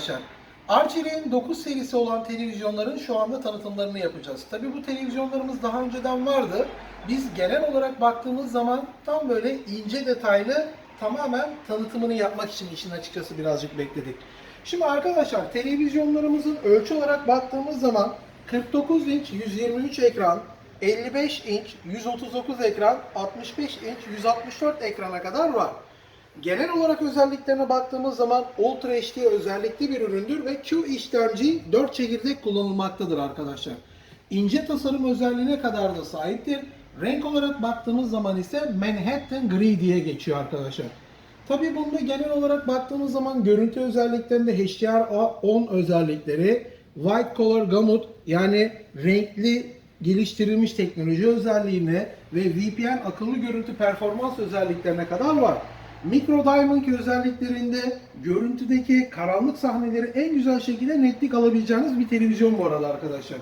arkadaşlar. Arçelik'in 9 serisi olan televizyonların şu anda tanıtımlarını yapacağız. Tabi bu televizyonlarımız daha önceden vardı. Biz genel olarak baktığımız zaman tam böyle ince detaylı tamamen tanıtımını yapmak için işin açıkçası birazcık bekledik. Şimdi arkadaşlar televizyonlarımızın ölçü olarak baktığımız zaman 49 inç 123 ekran, 55 inç 139 ekran, 65 inç 164 ekrana kadar var. Genel olarak özelliklerine baktığımız zaman Ultra HD özellikli bir üründür ve Q işlemci 4 çekirdek kullanılmaktadır arkadaşlar. İnce tasarım özelliğine kadar da sahiptir. Renk olarak baktığımız zaman ise Manhattan Gri diye geçiyor arkadaşlar. Tabi bunda genel olarak baktığımız zaman görüntü özelliklerinde HDR10 özellikleri, White Color Gamut yani renkli geliştirilmiş teknoloji özelliğine ve VPN akıllı görüntü performans özelliklerine kadar var. Micro Diamond özelliklerinde görüntüdeki karanlık sahneleri en güzel şekilde netlik alabileceğiniz bir televizyon bu arada arkadaşlar.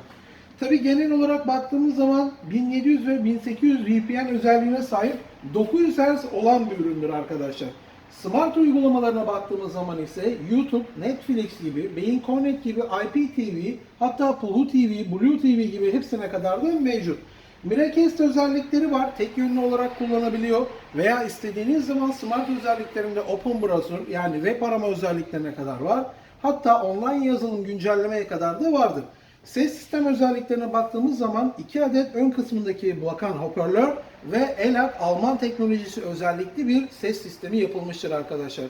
Tabi genel olarak baktığımız zaman 1700 ve 1800 VPN özelliğine sahip 900 Hz olan bir üründür arkadaşlar. Smart uygulamalarına baktığımız zaman ise YouTube, Netflix gibi, Beyin Connect gibi IPTV, hatta Pluto TV, Blue TV gibi hepsine kadar da mevcut. Miracast özellikleri var. Tek yönlü olarak kullanabiliyor veya istediğiniz zaman smart özelliklerinde Open Browser yani web arama özelliklerine kadar var. Hatta online yazılım güncellemeye kadar da vardır. Ses sistem özelliklerine baktığımız zaman iki adet ön kısmındaki bakan hoparlör ve ELAC Alman teknolojisi özellikli bir ses sistemi yapılmıştır arkadaşlar.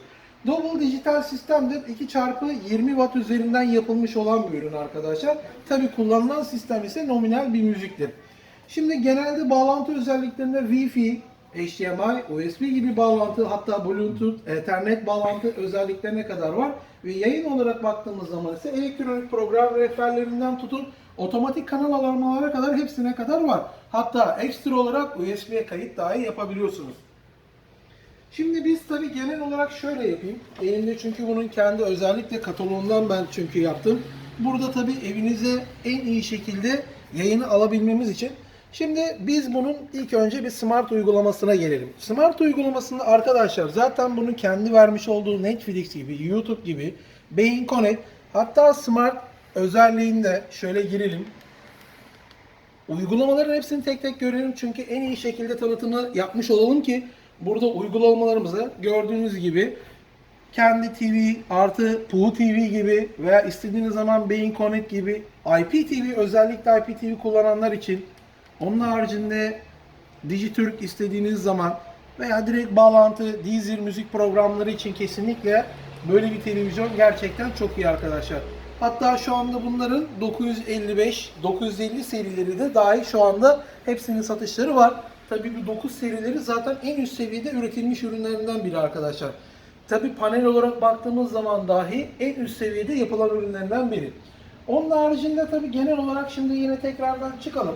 Double dijital sistemdir. 2 çarpı 20 watt üzerinden yapılmış olan bir ürün arkadaşlar. Tabi kullanılan sistem ise nominal bir müziktir. Şimdi genelde bağlantı özelliklerinde Wi-Fi, HDMI, USB gibi bağlantı hatta Bluetooth, Ethernet bağlantı özelliklerine kadar var. Ve yayın olarak baktığımız zaman ise elektronik program rehberlerinden tutun otomatik kanal alarmalara kadar hepsine kadar var. Hatta ekstra olarak USB'ye kayıt dahi yapabiliyorsunuz. Şimdi biz tabi genel olarak şöyle yapayım. Elimde çünkü bunun kendi özellikle kataloğundan ben çünkü yaptım. Burada tabi evinize en iyi şekilde yayını alabilmemiz için Şimdi biz bunun ilk önce bir smart uygulamasına gelelim. Smart uygulamasında arkadaşlar zaten bunun kendi vermiş olduğu Netflix gibi, YouTube gibi, Beyin Connect hatta smart özelliğinde şöyle girelim. Uygulamaların hepsini tek tek görelim çünkü en iyi şekilde tanıtımı yapmış olalım ki burada uygulamalarımızı gördüğünüz gibi kendi TV artı Pluto TV gibi veya istediğiniz zaman Beyin Connect gibi IPTV özellikle IPTV kullananlar için onun haricinde Dijitürk istediğiniz zaman veya direkt bağlantı, Deezer müzik programları için kesinlikle böyle bir televizyon gerçekten çok iyi arkadaşlar. Hatta şu anda bunların 955, 950 serileri de dahil şu anda hepsinin satışları var. Tabii bu 9 serileri zaten en üst seviyede üretilmiş ürünlerinden biri arkadaşlar. Tabii panel olarak baktığımız zaman dahi en üst seviyede yapılan ürünlerinden biri. Onun haricinde tabii genel olarak şimdi yine tekrardan çıkalım.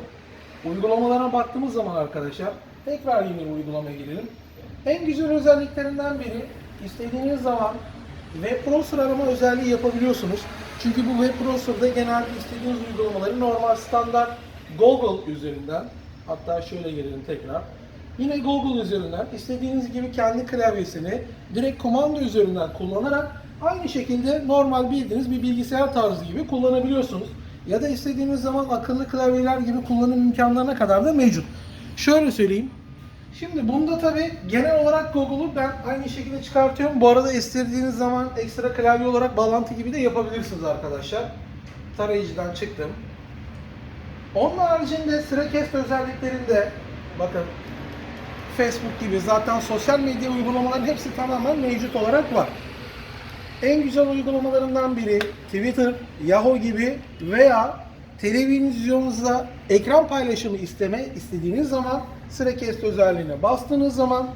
Uygulamalara baktığımız zaman arkadaşlar tekrar yine uygulamaya girelim. En güzel özelliklerinden biri istediğiniz zaman web browser arama özelliği yapabiliyorsunuz. Çünkü bu web browser'da genelde istediğiniz uygulamaları normal standart Google üzerinden hatta şöyle gelelim tekrar. Yine Google üzerinden istediğiniz gibi kendi klavyesini direkt komando üzerinden kullanarak aynı şekilde normal bildiğiniz bir bilgisayar tarzı gibi kullanabiliyorsunuz ya da istediğiniz zaman akıllı klavyeler gibi kullanım imkanlarına kadar da mevcut. Şöyle söyleyeyim. Şimdi bunda tabi genel olarak Google'u ben aynı şekilde çıkartıyorum. Bu arada istediğiniz zaman ekstra klavye olarak bağlantı gibi de yapabilirsiniz arkadaşlar. Tarayıcıdan çıktım. Onun haricinde Sırakest özelliklerinde bakın Facebook gibi zaten sosyal medya uygulamaların hepsi tamamen mevcut olarak var. En güzel uygulamalarından biri Twitter, Yahoo gibi veya televizyonunuzda ekran paylaşımı isteme istediğiniz zaman Sırakest özelliğine bastığınız zaman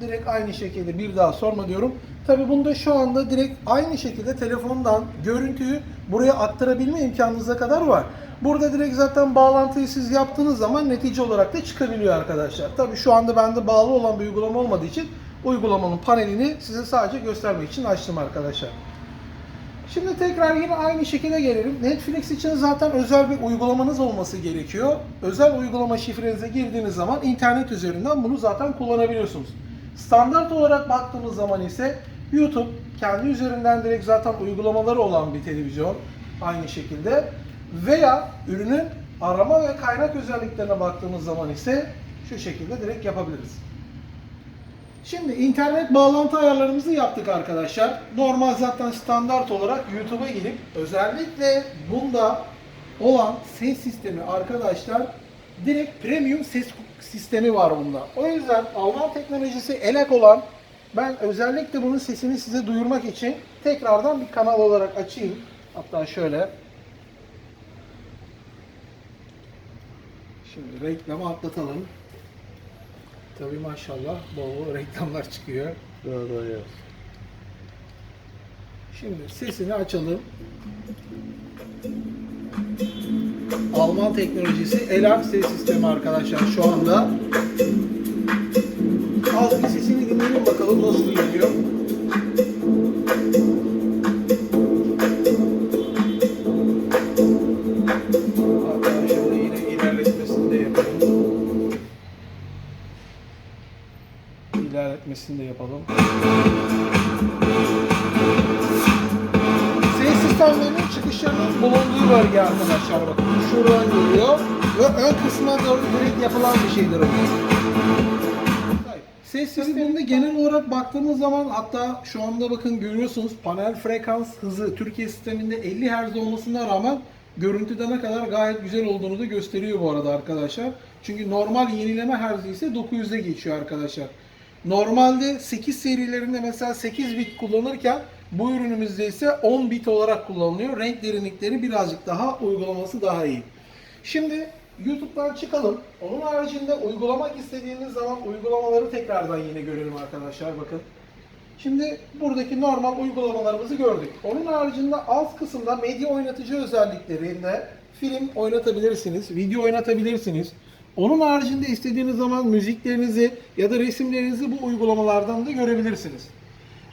direkt aynı şekilde bir daha sorma diyorum. Tabi bunda şu anda direkt aynı şekilde telefondan görüntüyü buraya aktarabilme imkanınıza kadar var. Burada direkt zaten bağlantıyı siz yaptığınız zaman netice olarak da çıkabiliyor arkadaşlar. Tabi şu anda bende bağlı olan bir uygulama olmadığı için uygulamanın panelini size sadece göstermek için açtım arkadaşlar. Şimdi tekrar yine aynı şekilde gelelim. Netflix için zaten özel bir uygulamanız olması gerekiyor. Özel uygulama şifrenize girdiğiniz zaman internet üzerinden bunu zaten kullanabiliyorsunuz. Standart olarak baktığımız zaman ise YouTube kendi üzerinden direkt zaten uygulamaları olan bir televizyon aynı şekilde veya ürünün arama ve kaynak özelliklerine baktığımız zaman ise şu şekilde direkt yapabiliriz. Şimdi internet bağlantı ayarlarımızı yaptık arkadaşlar. Normal zaten standart olarak YouTube'a girip özellikle bunda olan ses sistemi arkadaşlar direkt premium ses sistemi var bunda. O yüzden Alman teknolojisi elek olan ben özellikle bunun sesini size duyurmak için tekrardan bir kanal olarak açayım. Hatta şöyle. Şimdi reklamı atlatalım. Tabii maşallah bol bol reklamlar çıkıyor. Doğru ya. Şimdi sesini açalım. Alman teknolojisi ELAC ses sistemi arkadaşlar şu anda. Az bir sesini dinleyelim bakalım nasıl geliyor. İlerletmesini de yapalım. Ses sistemlerinin çıkışlarının bulunduğu bölge arkadaşlar bakın. Şuradan geliyor ve ön kısmına doğru direkt yapılan bir şeydir o. Ses sisteminde genel olarak baktığımız zaman hatta şu anda bakın görüyorsunuz panel frekans hızı Türkiye sisteminde 50 Hz olmasına rağmen görüntüde ne kadar gayet güzel olduğunu da gösteriyor bu arada arkadaşlar. Çünkü normal yenileme herzi ise 900'e geçiyor arkadaşlar. Normalde 8 serilerinde mesela 8 bit kullanırken bu ürünümüzde ise 10 bit olarak kullanılıyor. Renk derinlikleri birazcık daha uygulaması daha iyi. Şimdi YouTube'dan çıkalım. Onun haricinde uygulamak istediğiniz zaman uygulamaları tekrardan yine görelim arkadaşlar bakın. Şimdi buradaki normal uygulamalarımızı gördük. Onun haricinde alt kısımda medya oynatıcı özelliklerinde film oynatabilirsiniz, video oynatabilirsiniz. Onun haricinde istediğiniz zaman müziklerinizi ya da resimlerinizi bu uygulamalardan da görebilirsiniz.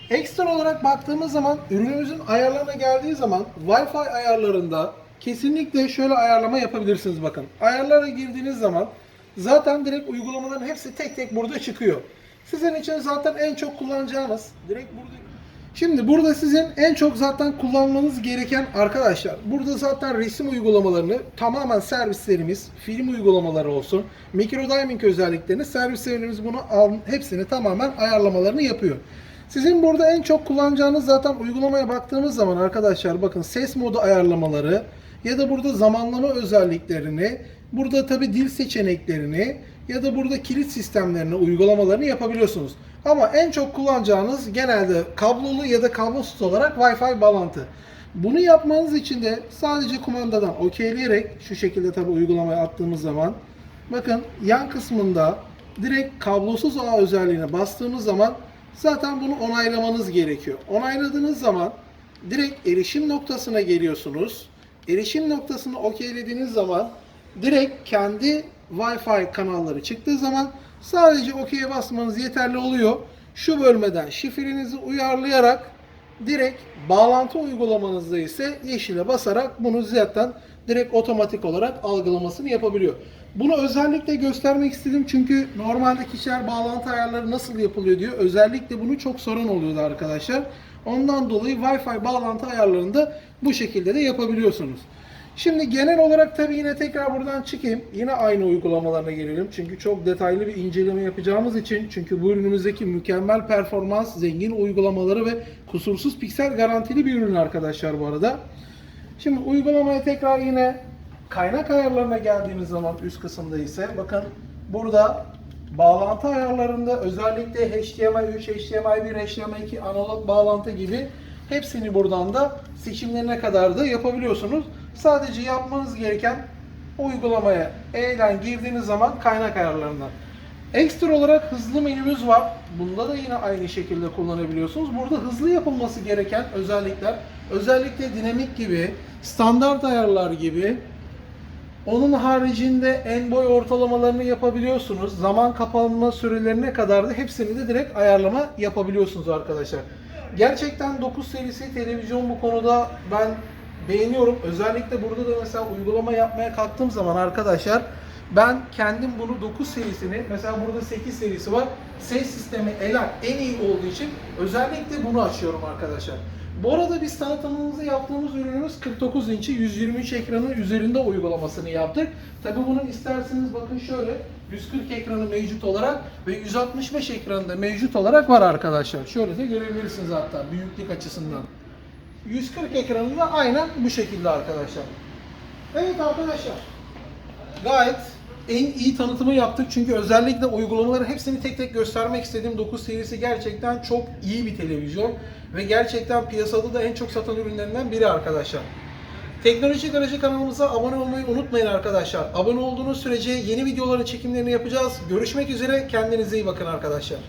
Ekstra olarak baktığımız zaman ürünümüzün ayarlarına geldiği zaman Wi-Fi ayarlarında kesinlikle şöyle ayarlama yapabilirsiniz bakın. Ayarlara girdiğiniz zaman zaten direkt uygulamaların hepsi tek tek burada çıkıyor. Sizin için zaten en çok kullanacağınız direkt burada Şimdi burada sizin en çok zaten kullanmanız gereken arkadaşlar burada zaten resim uygulamalarını tamamen servislerimiz film uygulamaları olsun micro timing özelliklerini servislerimiz bunu al, hepsini tamamen ayarlamalarını yapıyor. Sizin burada en çok kullanacağınız zaten uygulamaya baktığımız zaman arkadaşlar bakın ses modu ayarlamaları ya da burada zamanlama özelliklerini, burada tabi dil seçeneklerini ya da burada kilit sistemlerini, uygulamalarını yapabiliyorsunuz. Ama en çok kullanacağınız genelde kablolu ya da kablosuz olarak Wi-Fi bağlantı. Bunu yapmanız için de sadece kumandadan okeyleyerek şu şekilde tabi uygulamaya attığımız zaman bakın yan kısmında direkt kablosuz ağ özelliğine bastığımız zaman zaten bunu onaylamanız gerekiyor. Onayladığınız zaman direkt erişim noktasına geliyorsunuz. Erişim noktasını okeylediğiniz zaman direkt kendi Wi-Fi kanalları çıktığı zaman sadece okey'e basmanız yeterli oluyor. Şu bölmeden şifrenizi uyarlayarak direkt bağlantı uygulamanızda ise yeşile basarak bunu zaten direkt otomatik olarak algılamasını yapabiliyor. Bunu özellikle göstermek istedim çünkü normalde kişiler bağlantı ayarları nasıl yapılıyor diyor. Özellikle bunu çok soran oluyordu arkadaşlar. Ondan dolayı Wi-Fi bağlantı ayarlarını da bu şekilde de yapabiliyorsunuz. Şimdi genel olarak tabii yine tekrar buradan çıkayım. Yine aynı uygulamalarına gelelim. Çünkü çok detaylı bir inceleme yapacağımız için. Çünkü bu ürünümüzdeki mükemmel performans, zengin uygulamaları ve kusursuz piksel garantili bir ürün arkadaşlar bu arada. Şimdi uygulamaya tekrar yine kaynak ayarlarına geldiğimiz zaman üst kısımda ise bakın burada bağlantı ayarlarında özellikle HDMI 3, HDMI 1, HDMI 2 analog bağlantı gibi hepsini buradan da seçimlerine kadar da yapabiliyorsunuz. Sadece yapmanız gereken uygulamaya E'den girdiğiniz zaman kaynak ayarlarından. Ekstra olarak hızlı menümüz var. Bunda da yine aynı şekilde kullanabiliyorsunuz. Burada hızlı yapılması gereken özellikler özellikle dinamik gibi, standart ayarlar gibi onun haricinde en boy ortalamalarını yapabiliyorsunuz. Zaman kapanma sürelerine kadar da hepsini de direkt ayarlama yapabiliyorsunuz arkadaşlar. Gerçekten 9 serisi televizyon bu konuda ben beğeniyorum. Özellikle burada da mesela uygulama yapmaya kalktığım zaman arkadaşlar Ben kendim bunu 9 serisini, mesela burada 8 serisi var. Ses sistemi Elan en iyi olduğu için özellikle bunu açıyorum arkadaşlar. Bu arada biz tanıtımımızı yaptığımız ürünümüz 49 inç'i 123 ekranın üzerinde uygulamasını yaptık. Tabi bunun isterseniz bakın şöyle 140 ekranı mevcut olarak ve 165 ekranı da mevcut olarak var arkadaşlar. Şöyle de görebilirsiniz hatta büyüklük açısından. 140 ekranı da aynen bu şekilde arkadaşlar. Evet arkadaşlar. Gayet en iyi tanıtımı yaptık çünkü özellikle uygulamaları hepsini tek tek göstermek istedim. 9 serisi gerçekten çok iyi bir televizyon ve gerçekten piyasada da en çok satan ürünlerinden biri arkadaşlar. Teknoloji Garajı kanalımıza abone olmayı unutmayın arkadaşlar. Abone olduğunuz sürece yeni videoların çekimlerini yapacağız. Görüşmek üzere. Kendinize iyi bakın arkadaşlar.